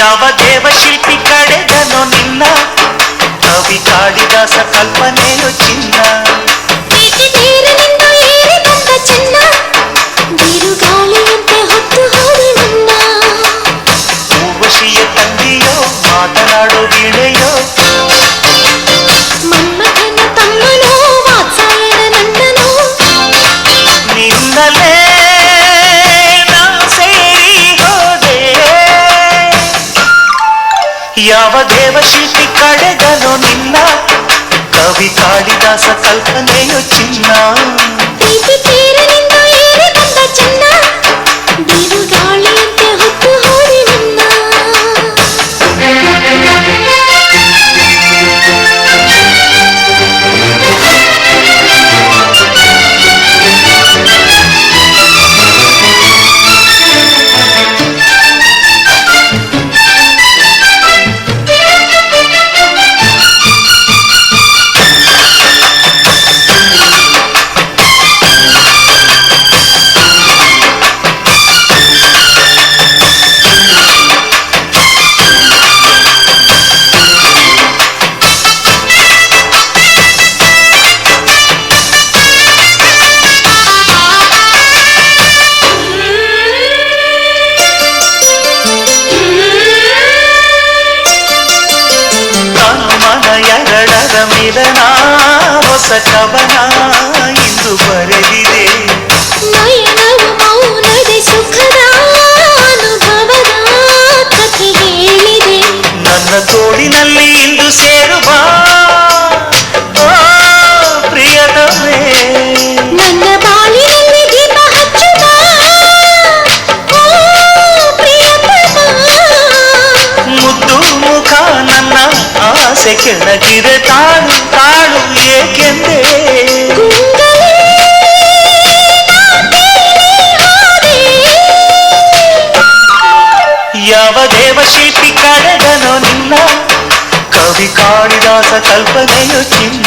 ಯಾವ ದೇವಶಿಲ್ಪಿ ಕಡೆದನೋ ನಿನ್ನ ಕವಿ ಕಾಳಿದಾಸ ಕಲ್ಪನೆಯು ಚಿನ್ನ ಯಾವ ದೇವಶಿಲ್ಪಿ ಕಡೆದನೋ ನಿನ್ನ ಕವಿ ಕಾಳಿದಾಸ ಕಲ್ಪನೆಯು ಚಿನ್ನ ಪ್ರೀತಿ ತೀರನಿಂದ ಏರಿ ಬಂದ ಚಿನ್ನ ಎರಡರ ಮಿಲನ ಹೊಸ ಕವನ ಇಂದು ಬರೆದಿದೆ ನಯನವು ಮೌನದೆ ಸುಖದ ಅನುಭವದ ಕಥೆ ಹೇಳಿದೆ ನನ್ನ ತೋಳಿನಲ್ಲಿ ಇಂದು ಸೇರುವ ಆಸೆ ಕೆಳಗಿದೆ ತಾಳು ತಾಳು ಏಕೆಂದೇ ಗುಂಗಲೇ ನಾ ತೇಲಿ ಹೋದೆ. ಯಾವ ದೇವಶಿಲ್ಪಿ ಕಳೆದನೋ ನಿನ್ನ ಕವಿ ಕಾಳಿದಾಸ ಕಲ್ಪನೆಯು ಚಿನ್ನ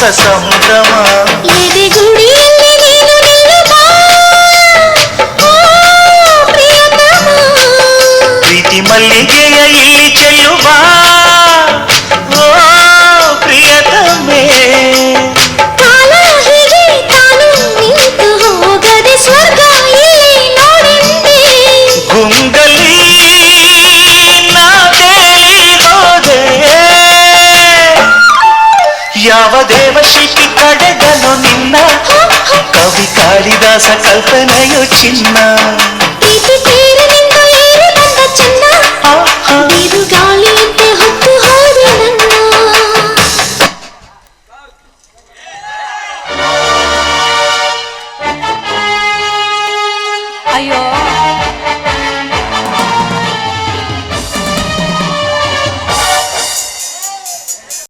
సముద్రమా? ఇది ದೇವಶಿಲ್ಪಿ ಕಡೆಗಲು ನಿನ್ನ ಕವಿ ಕಾಳಿದಾಸ ಕಲ್ಪನೆಯು ಚಿನ್ನ ಅಯ್ಯೋ